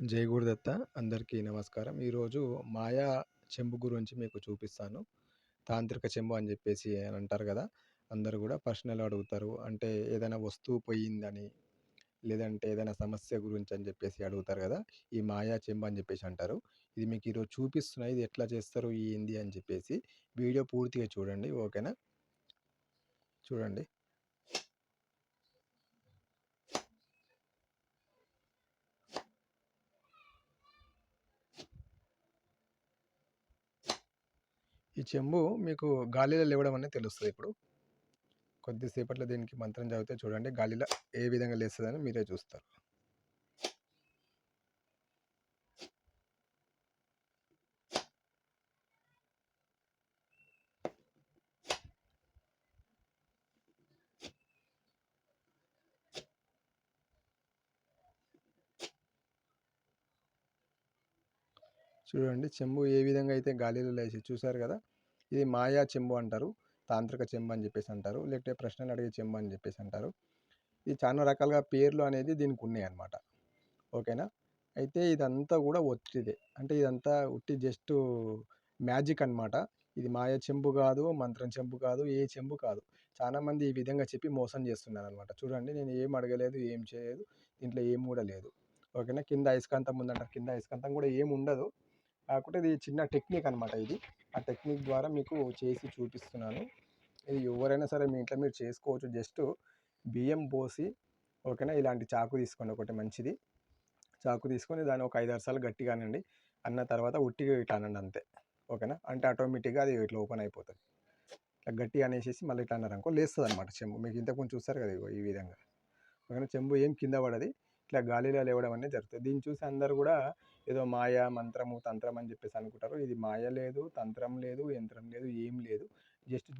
జై గురుదత్త అందరికీ నమస్కారం. ఈరోజు మాయా చెంబు గురించి మీకు చూపిస్తాను. తాంత్రిక చెంబు అని చెప్పేసి అని అంటారు కదా అందరు కూడా ప్రశ్నలు అడుగుతారు. అంటే ఏదైనా వస్తువు పోయిందని లేదంటే ఏదైనా సమస్య గురించి అని చెప్పేసి అడుగుతారు కదా ఈ మాయా చెంబు అని చెప్పేసి అంటారు. ఇది మీకు ఈరోజు చూపిస్తున్నా ఇది ఎట్లా చేస్తారు ఏంది అని చెప్పేసి వీడియో పూర్తిగా చూడండి. ఓకేనా? చూడండి. ఈ చెంబు మీకు గాలిలో లేవడం అనేది తెలుస్తుంది ఇప్పుడు. కొద్దిసేపట్లో దీనికి మంత్రం చదివితే చూడండి గాలిలో ఏ విధంగా లేస్తుందని మీరే చూస్తారు. చూడండి. చెంబు ఏ విధంగా అయితే గాలిలో లేచి చూసారు కదా ఇది మాయా చెంబు అంటారు తాంత్రిక చెంబు అని చెప్పేసి అంటారు లేకపోతే ప్రశ్నలు అడిగే చెంబు అని చెప్పేసి అంటారు. ఇది చాలా రకాలుగా పేర్లు అనేది దీనికి ఉన్నాయి అనమాట ఓకేనా? అయితే ఇదంతా కూడా ఒత్తిదే. అంటే ఇదంతా ఉట్టి జస్ట్ మ్యాజిక్ అనమాట ఇది మాయ చెంబు కాదు మంత్రం చెంబు కాదు ఏ చెంబు కాదు. చాలామంది ఈ విధంగా చెప్పి మోసం చేస్తున్నారు అనమాట చూడండి నేను ఏం అడగలేదు ఏం చేయలేదు దీంట్లో ఏం కూడా లేదు. ఓకేనా? కింద అయస్కాంతం ఉందంటారు. కింద అయస్కాంతం కూడా ఏం ఉండదు. కాకుండా ఇది చిన్న టెక్నిక్ అనమాట ఇది. ఆ టెక్నిక్ ద్వారా మీకు చేసి చూపిస్తున్నాను. ఇది ఎవరైనా సరే మీ ఇంట్లో మీరు చేసుకోవచ్చు. జస్ట్ బియ్యం పోసి ఓకేనా ఇలాంటి చాకు తీసుకోండి. ఒకటి మంచిది. చాకు తీసుకొని దాన్ని ఒక ఐదు సార్లు గట్టిగా అనండి. అన్న తర్వాత ఉట్టిగా ఇట్లా అనండి అంతే. ఓకేనా అంటే ఆటోమేటిక్గా అది ఇట్లా ఓపెన్ అయిపోతుంది. ఇట్లా గట్టిగా అనేసి మళ్ళీ ఇట్లా అన్నారనుకో లేస్తుంది అనమాట చెంబు. మీకు ఇంతకుముందు చూస్తారు కదా ఈ విధంగా. ఓకేనా చెంబు ఏం కింద పడది. ఇట్లా గాలిలో లేవడం అనేది జరుగుతుంది. దీన్ని చూసి అందరు కూడా ఏదో మాయ మంత్రము తంత్రం అని చెప్పేసి అనుకుంటారు. ఇది మాయ లేదు తంత్రం లేదు యంత్రం లేదు ఏం లేదు. జస్ట్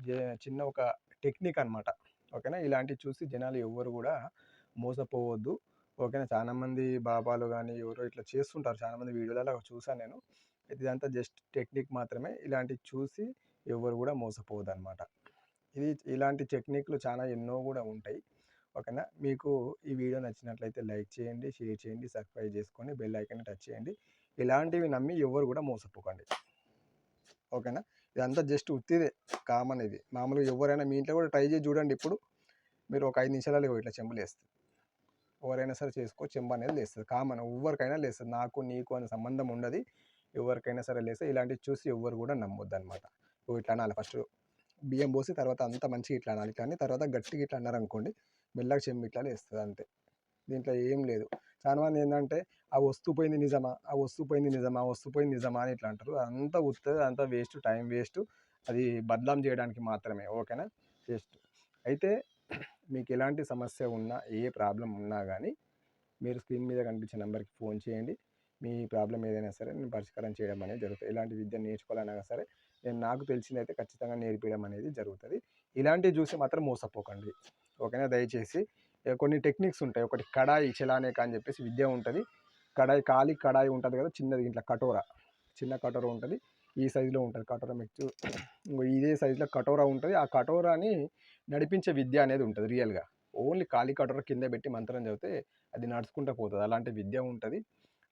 చిన్న ఒక టెక్నిక్ అనమాట ఓకేనా? ఇలాంటివి చూసి జనాలు ఎవ్వరు కూడా మోసపోవద్దు. ఓకేనా? చాలామంది బాబాలు కానీ ఎవరో ఇట్లా చేస్తుంటారు. చాలామంది వీడియోలలో చూసాను నేను. ఇదంతా జస్ట్ టెక్నిక్ మాత్రమే. ఇలాంటివి చూసి ఎవరు కూడా మోసపోవద్దు అనమాట ఇది ఇలాంటి టెక్నిక్లు చాలా ఎన్నో కూడా ఉంటాయి. ఓకేనా? మీకు ఈ వీడియో నచ్చినట్లయితే లైక్ చేయండి షేర్ చేయండి సబ్స్క్రైబ్ చేసుకొని బెల్ ఐకాన్ టచ్ చేయండి. ఇలాంటివి నమ్మి ఎవరు కూడా మోసపోకండి. ఓకేనా? ఇదంతా జస్ట్ ఉత్తిదే కామన్ ఇది. మామూలుగా ఎవరైనా మీ ఇంట్లో కూడా ట్రై చేసి చూడండి ఇప్పుడు. మీరు ఒక ఐదు నిమిషాలలో ఇట్లా చెంబులు వేస్తుంది ఎవరైనా సరే చేసుకో చెంబు అనేది లేస్తుంది. కామన్ ఎవరికైనా లేస్తుంది. నాకు నీకు అనే సంబంధం ఉండదు. ఎవరికైనా సరే లేస్తే ఇలాంటివి చూసి ఎవరు కూడా నమ్మొద్దు అనమాట ఇట్లా అనాలి. ఫస్ట్ బియ్యం పోసి తర్వాత అంత మంచిగా ఇట్లా అనాలి. కానీ తర్వాత గట్టిగా ఇట్లా అన్నారనుకోండి మెల్లగా చెంబు ఇట్లా వేస్తుంది అంతే. దీంట్లో ఏం లేదు. చాలా మంది ఏంటంటే ఆ వస్తువు పోయింది నిజమా? ఆ వస్తువు పోయింది నిజమా? ఆ వస్తువు పోయింది నిజమా? అని ఇట్లా అంటారు. అంతా వస్తుంది అంతా వేస్ట్ టైం వేస్ట్. అది బద్నాం చేయడానికి మాత్రమే ఓకేనా? వేస్ట్. అయితే మీకు ఎలాంటి సమస్య ఉన్నా ఏ ప్రాబ్లం ఉన్నా కానీ మీరు స్క్రీన్ మీద కనిపించే నెంబర్కి ఫోన్ చేయండి. మీ ప్రాబ్లం ఏదైనా సరే నేను పరిష్కారం చేయడం అనేది జరుగుతుంది. ఎలాంటి విద్య నేర్చుకోవాలన్నా సరే నేను నాకు తెలిసిందైతే ఖచ్చితంగా నేర్పించడం అనేది జరుగుతుంది. ఇలాంటివి చూసి మాత్రం మోసపోకండి. ఓకేనా? దయచేసి కొన్ని టెక్నిక్స్ ఉంటాయి. ఒకటి కడాయి చెలానేక అని చెప్పేసి విద్య ఉంటుంది. కడాయి ఖాళీ కడాయి ఉంటుంది కదా చిన్నది ఇంట్లో కటోరా. చిన్న కటోర ఉంటుంది. ఈ సైజులో ఉంటుంది. కటోరా మీకు ఇదే సైజులో కటోరా ఉంటుంది. ఆ కటోరాని నడిపించే విద్య అనేది ఉంటుంది రియల్గా ఓన్లీ ఖాళీ కటోర కింద పెట్టి మంత్రం చదివితే అది నడుచుకుంటూ పోతుంది. అలాంటి విద్య ఉంటుంది.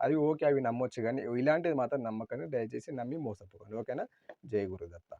అది ఓకే అవి నమ్మొచ్చు కానీ ఇలాంటిది మాత్రం నమ్మకండి. దయచేసి నమ్మి మోసపోకండి. ఓకేనా? జయ గురుదత్త.